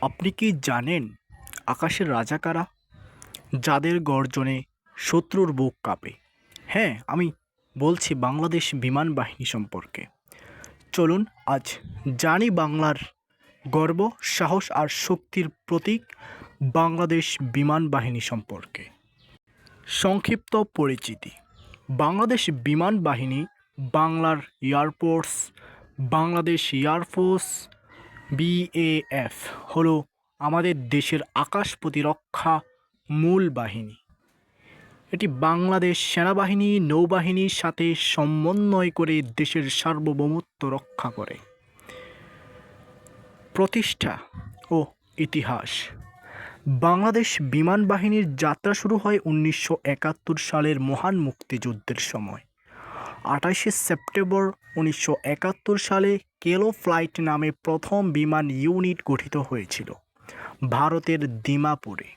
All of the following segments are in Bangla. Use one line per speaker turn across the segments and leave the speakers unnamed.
আপনি কি জানেন আকাশের রাজা কারা? যাদের গর্জনে শত্রুর বুক কাঁপে। হ্যাঁ আমি বলছি বাংলাদেশ বিমান বাহিনী সম্পর্কে। চলুন, আজ জানি বাংলার গর্ব, সাহস আর শক্তির প্রতীক বাংলাদেশ বিমান বাহিনী সম্পর্কে। সংক্ষিপ্ত পরিচিতি। বাংলাদেশ বিমান বাহিনী বাংলার এয়ারফোর্স বাংলাদেশ এয়ারফোর্স বিএএফ হলো আমাদের দেশের আকাশ প্রতিরক্ষা মূল বাহিনী। এটি বাংলাদেশ সেনাবাহিনী, নৌবাহিনীর সাথে সমন্বয় করে দেশের সার্বভৌমত্ব রক্ষা করে। প্রতিষ্ঠা ও ইতিহাস। বাংলাদেশ বিমান বাহিনীর যাত্রা শুরু হয় উনিশশো একাত্তর সালের মহান মুক্তিযুদ্ধের সময়। আঠাশে সেপ্টেম্বর উনিশশো একাত্তর সালে কেলো ফ্লাইট নামে প্রথম বিমান ইউনিট গঠিত হয়েছিল ভারতের দিমাপুরে।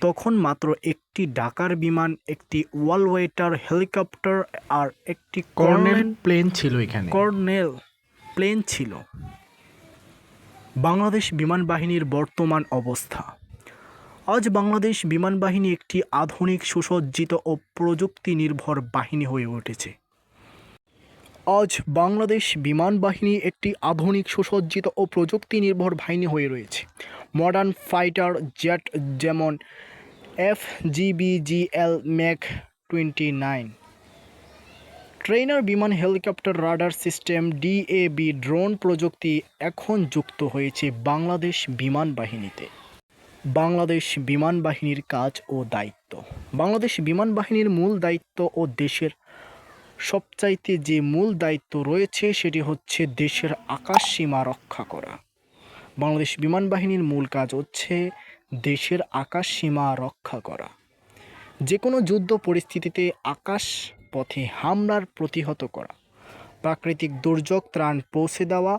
তখন মাত্র একটি ডাকার বিমান একটি ওয়ালওয়েটার হেলিকপ্টার আর একটি কর্নেল
প্লেন ছিল এখানে।
কর্নেল প্লেন ছিল। বাংলাদেশ বিমান বাহিনীর বর্তমান অবস্থা। আজ বাংলাদেশ বিমান বাহিনী একটি আধুনিক সুসজ্জিত ও প্রযুক্তি নির্ভর বাহিনী হয়ে উঠেছে। আজ বাংলাদেশ বিমান বাহিনী একটি আধুনিক, সুসজ্জিত ও প্রযুক্তি নির্ভর বাহিনী হয়ে রয়েছে। মডার্ন ফাইটার জেট যেমন F GBGL MiG twenty nine. Trainer বিমান হেলিকপ্টার রাডার সিস্টেম ডিএবি ড্রোন প্রযুক্তি এখন যুক্ত হয়েছে বাংলাদেশ বিমান বাহিনীতে। বাংলাদেশ বিমান বাহিনীর কাজ ও দায়িত্ব। বাংলাদেশ বিমান বাহিনীর মূল দায়িত্ব ও দেশের সবচাইতে যে মূল দায়িত্ব রয়েছে সেটি হচ্ছে দেশের আকাশ সীমা রক্ষা করা। বাংলাদেশ বিমান বাহিনীর মূল কাজ হচ্ছে দেশের আকাশ সীমা রক্ষা করা। যে কোনো যুদ্ধ পরিস্থিতিতে আকাশ পথে হামলার প্রতিহত করা, প্রাকৃতিক দুর্যোগ ত্রাণ পৌঁছে দেওয়া,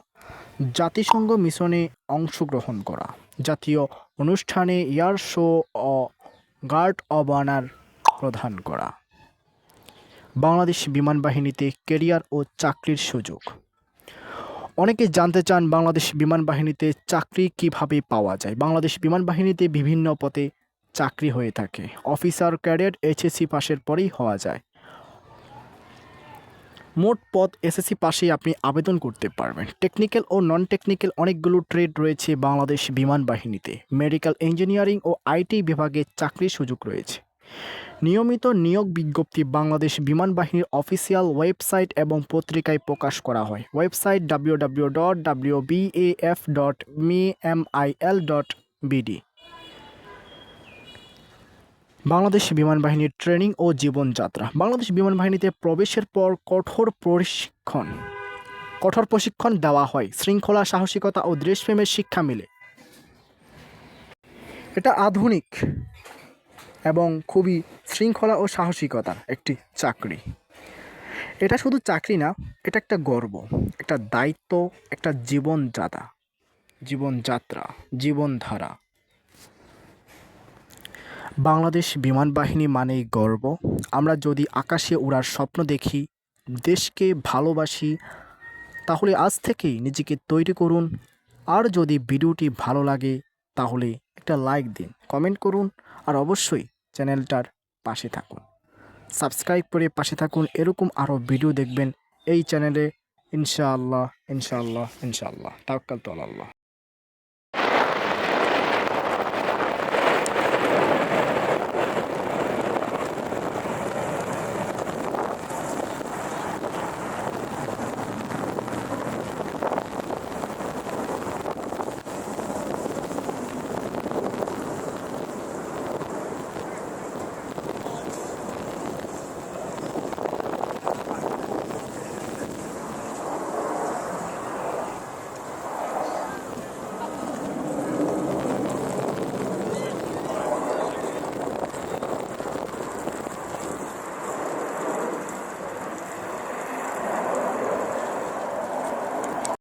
জাতিসংঘ মিশনে অংশগ্রহণ করা, জাতীয় অনুষ্ঠানে এয়ার শো ও গার্ড অব অনার প্রদান করা। বাংলাদেশ বিমান বাহিনীতে কেরিয়ার ও চাকরির সুযোগ। অনেকে জানতে চান বাংলাদেশ বিমান বাহিনীতে চাকরি কীভাবে পাওয়া যায়। বাংলাদেশ বিমান বাহিনীতে বিভিন্ন পথে চাকরি হয়ে থাকে। অফিসার ক্যাডেট এইচএসসি পাশের পরেই হওয়া যায়। মোট পদ এসএসসি পাশেই আপনি আবেদন করতে পারবেন। টেকনিক্যাল ও নন টেকনিক্যাল অনেকগুলো ট্রেড রয়েছে বাংলাদেশ বিমান বাহিনীতে। মেডিকেল ইঞ্জিনিয়ারিং ও আইটি বিভাগে চাকরির সুযোগ রয়েছে। নিয়মিত নিয়োগ বিজ্ঞপ্তি বাংলাদেশ বিমান বাহিনীর অফিসিয়াল ওয়েবসাইট এবং পত্রিকায় প্রকাশ করা হয়। Website W W dot W dot me M I L dot Bangladesh বিমান বাহিনীর ট্রেনিং ও জীবনযাত্রা। বাংলাদেশ বিমান বাহিনীতে প্রবেশের পর কঠোর প্রশিক্ষণ কঠোর প্রশিক্ষণ দেওয়া হয়। শৃঙ্খলা, সাহসিকতা ও দেশপ্রেমের শিক্ষা মিলে। এটা আধুনিক এবং খুবই শৃঙ্খলা ও সাহসিকতার একটি চাকরি। এটা শুধু চাকরি না, এটা একটা গর্ব, একটা দায়িত্ব, একটা জীবনযাত্রা জীবনযাত্রা, জীবনধারা। বাংলাদেশ বিমান বাহিনী মানেই গর্ব। আমরা যদি আকাশে উড়ার স্বপ্ন দেখি, দেশকে ভালোবাসি, তাহলে আজ থেকেই নিজেকে তৈরি করুন। আর যদি ভিডিওটি ভালো লাগে, তাহলে একটা লাইক দিন, কমেন্ট করুন, আর অবশ্যই চ্যানেলটার পাশে থাকুন। সাবস্ক্রাইব করে পাশে থাকুন, এরকম আরও ভিডিও দেখবেন। এই চ্যানেলে ইনশাআল্লাহ ইনশাআল্লাহ ইনশাআল্লাহ। তাওয়াক্কাল তো আল্লাহ